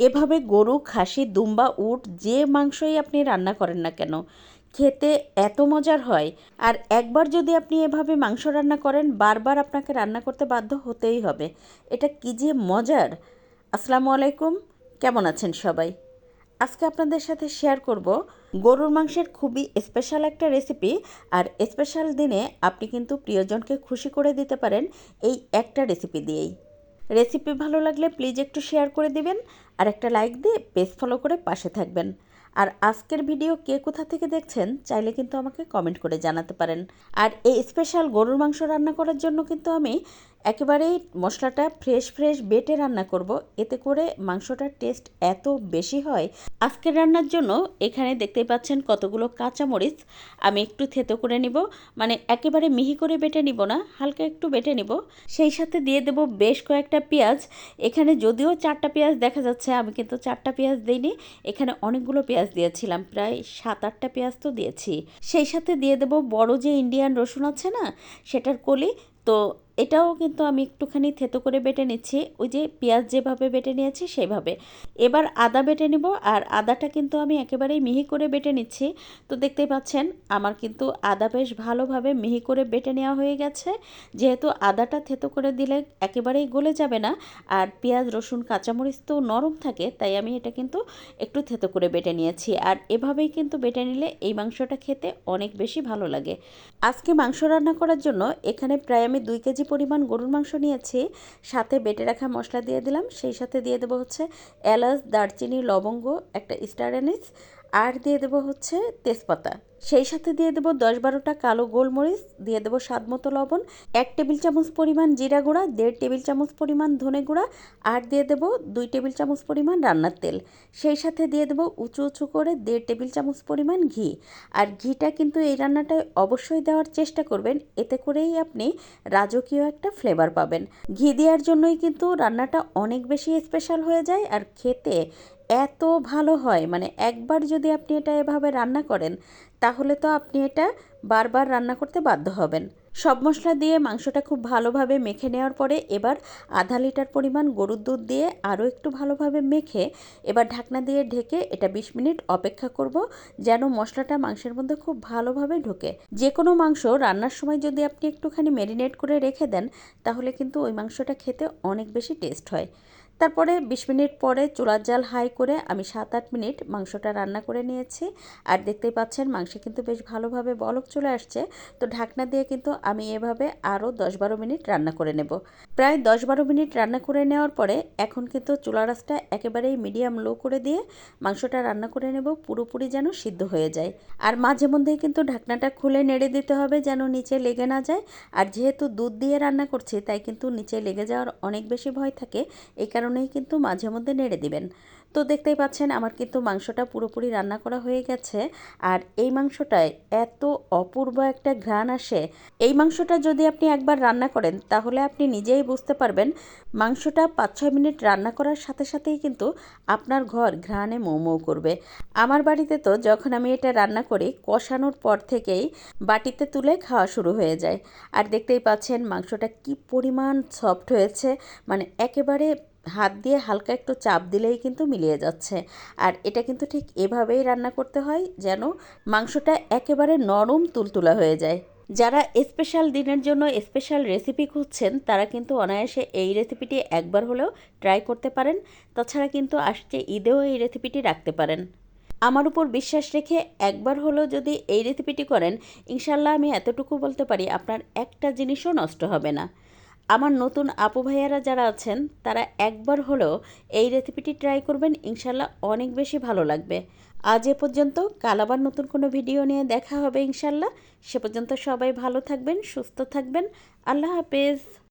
এভাবে গরু, খাসি, দুম্বা, উট যে মাংসই আপনি রান্না করেন না কেন, খেতে এত মজার হয়। আর একবার যদি আপনি এভাবে মাংস রান্না করেন, বারবার আপনাকে রান্না করতে বাধ্য হতেই হবে। এটা কি যে মজার! আসসালামু আলাইকুম, কেমন আছেন সবাই? আজকে আপনাদের সাথে শেয়ার করব গরুর মাংসের খুবই স্পেশাল একটা রেসিপি আর স্পেশাল দিনে আপনি কিন্তু প্রিয়জনকে খুশি করে দিতে পারেন এই একটা রেসিপি দিয়েই। রেসিপি ভালো লাগলে প্লিজ একটু শেয়ার করে দিবেন আর একটা লাইক দিয়ে পেজ ফলো করে পাশে থাকবেন। আর আজকের ভিডিও কে কোথা থেকে দেখছেন চাইলে কিন্তু আমাকে কমেন্ট করে জানাতে পারেন। আর এই স্পেশাল গরুর মাংস রান্না করার জন্য কিন্তু আমি একেবারেই মশলাটা ফ্রেশ ফ্রেশ বেটে রান্না করব। এতে করে মাংসটার টেস্ট এত বেশি হয়। আজকের রান্নার জন্য এখানে দেখতে পাচ্ছেন কতগুলো কাঁচামরিচ। আমি একটু থেতো করে নিব। মানে একেবারে মিহি করে বেটে নিব না, হালকা একটু বেটে নিব। সেই সাথে দিয়ে দেব বেশ কয়েকটা পেঁয়াজ। এখানে যদিও চারটা পেঁয়াজ দেখা যাচ্ছে, আমি কিন্তু চারটা পেঁয়াজ দিইনি। এখানে অনেকগুলো পেঁয়াজ দিয়েছিলাম, প্রায় সাত আটটা পেঁয়াজ তো দিয়েছি। সেই সাথে দিয়ে দেব বড় যে ইন্ডিয়ান রসুন আছে না, সেটার কলি। তো এটাও কিন্তু আমি একটুখানি থেতো করে বেটে নিচ্ছি। ওই যে পেঁয়াজ যেভাবে বেটে নিয়েছি সেইভাবে। এবার আদা বেটে নিব আর আদাটা কিন্তু আমি একেবারেই মিহি করে বেটে নিচ্ছি। তো দেখতেই পাচ্ছেন, আমার কিন্তু আদা বেশ ভালোভাবে মিহি করে বেটে নেওয়া হয়ে গেছে। যেহেতু আদাটা থেতো করে দিলে একেবারেই গলে যাবে না আর পেঁয়াজ, রসুন, কাঁচামরিচ তো নরম থাকে, তাই আমি এটা কিন্তু একটু থেতো করে বেটে নিয়েছি। আর এভাবেই কিন্তু বেটে নিলে এই মাংসটা খেতে অনেক বেশি ভালো লাগে। আজকে মাংস রান্না করার জন্য এখানে প্রায় আমি দুই কেজি পরিমাণ গরুর মাংস নিয়েছি, সাথে বেটে রাখা মশলা দিয়ে দিলাম, সেই সাথে দিয়ে দেবো হচ্ছে এলাচ, দারচিনি, লবঙ্গ, একটা স্টার অ্যানিস আর দিয়ে দেবো হচ্ছে তেজপাতা। সেই সাথে দিয়ে দেবো দশ বারোটা কালো গোলমরিচ, দিয়ে দেবো স্বাদ মতো লবণ, এক টেবিল চামচ পরিমাণ জিরা গুঁড়া, দেড় টেবিল চামচ পরিমাণ ধনে গুঁড়া আর দিয়ে দেবো দুই টেবিল চামচ পরিমাণ রান্নার তেল। সেই সাথে দিয়ে দেবো উঁচু উঁচু করে দেড় টেবিল চামচ পরিমাণ ঘি। আর ঘিটা কিন্তু এই রান্নাটায় অবশ্যই দেওয়ার চেষ্টা করবেন, এতে করেই আপনি রাজকীয় একটা ফ্লেভার পাবেন। ঘি দেওয়ার জন্যই কিন্তু রান্নাটা অনেক বেশি স্পেশাল হয়ে যায় আর খেতে এত ভালো হয় মানে একবার যদি আপনি এটা এভাবে রান্না করেন তাহলে তো আপনি এটা বারবার রান্না করতে বাধ্য হবেন। সব মশলা দিয়ে মাংসটা খুব ভালোভাবে মেখে নেওয়ার পরে এবার আধা লিটার পরিমাণ গরুর দুধ দিয়ে আরও একটু ভালোভাবে মেখে এবার ঢাকনা দিয়ে ঢেকে এটা বিশ মিনিট অপেক্ষা করব যেন মশলাটা মাংসের মধ্যে খুব ভালোভাবে ঢোকে। যে কোনো মাংস রান্নার সময় যদি আপনি একটুখানি ম্যারিনেট করে রেখে দেন তাহলে কিন্তু ওই মাংসটা খেতে অনেক বেশি টেস্ট হয়। তারপরে বিশ মিনিট পরে চুলার জাল হাই করে আমি সাত আট মিনিট মাংসটা রান্না করে নিয়েছি। আর দেখতেই পাচ্ছেন, মাংস কিন্তু বেশ ভালোভাবে বলক চলে আসছে। তো ঢাকনা দিয়ে কিন্তু আমি এভাবে আরও দশ বারো মিনিট রান্না করে নেব। প্রায় দশ বারো মিনিট রান্না করে নেওয়ার পরে এখন কিন্তু চুলা রাসটা একেবারেই মিডিয়াম লো করে দিয়ে মাংসটা রান্না করে নেব, পুরোপুরি যেন সিদ্ধ হয়ে যায়। আর মাঝে মধ্যেই কিন্তু ঢাকনাটা খুলে নেড়ে দিতে হবে যেন নিচে লেগে না যায়। আর যেহেতু দুধ দিয়ে রান্না করছি, তাই কিন্তু নিচে লেগে যাওয়ার অনেক বেশি ভয় থাকে। এই কারণে কারণেই কিন্তু মাঝে মধ্যে নেড়ে দিবেন। তো দেখতেই পাচ্ছেন আমার কিন্তু মাংসটা পুরোপুরি রান্না করা হয়ে গেছে। আর এই মাংসটায় এত অপূর্ব একটা ঘ্রাণ আসে। এই মাংসটা যদি আপনি একবার রান্না করেন, তাহলে আপনি নিজেই বুঝতে পারবেন মাংসটা পাঁচ ছয় মিনিট রান্না করার সাথে সাথেই কিন্তু আপনার ঘর ঘ্রাণে মৌ করবে। আমার বাড়িতে তো যখন আমি এটা রান্না করি, কষানোর পর থেকেই বাটিতে তুলে খাওয়া শুরু হয়ে যায়। আর দেখতেই পাচ্ছেন মাংসটা কি পরিমাণ সফট হয়েছে। মানে একেবারে হাত দিয়ে হালকা একটু চাপ দিলেই কিন্তু মিলিয়ে যাচ্ছে। আর এটা কিন্তু ঠিক এভাবেই রান্না করতে হয় যেন মাংসটা একেবারে নরম তুলতুলা হয়ে যায়। যারা স্পেশাল দিনের জন্য স্পেশাল রেসিপি খুঁজছেন, তারা কিন্তু অনায়াসে এই রেসিপিটি একবার হলেও ট্রাই করতে পারেন। তাছাড়া কিন্তু আসছে ঈদেও এই রেসিপিটি রাখতে পারেন। আমার উপর বিশ্বাস রেখে একবার হলেও যদি এই রেসিপিটি করেন ইনশাল্লাহ আমি এতটুকু বলতে পারি, আপনার একটা জিনিসও নষ্ট হবে না। আমার নতুন আপু ভাইয়ারা যারা আছেন, তারা একবার হলেও এই রেসিপিটি ট্রাই করবেন ইনশাল্লাহ অনেক বেশি ভালো লাগবে। আজ এ পর্যন্ত, কাল আবার নতুন কোনো ভিডিও নিয়ে দেখা হবে ইনশাল্লাহ সে পর্যন্ত সবাই ভালো থাকবেন, সুস্থ থাকবেন। আল্লাহ হাফেজ।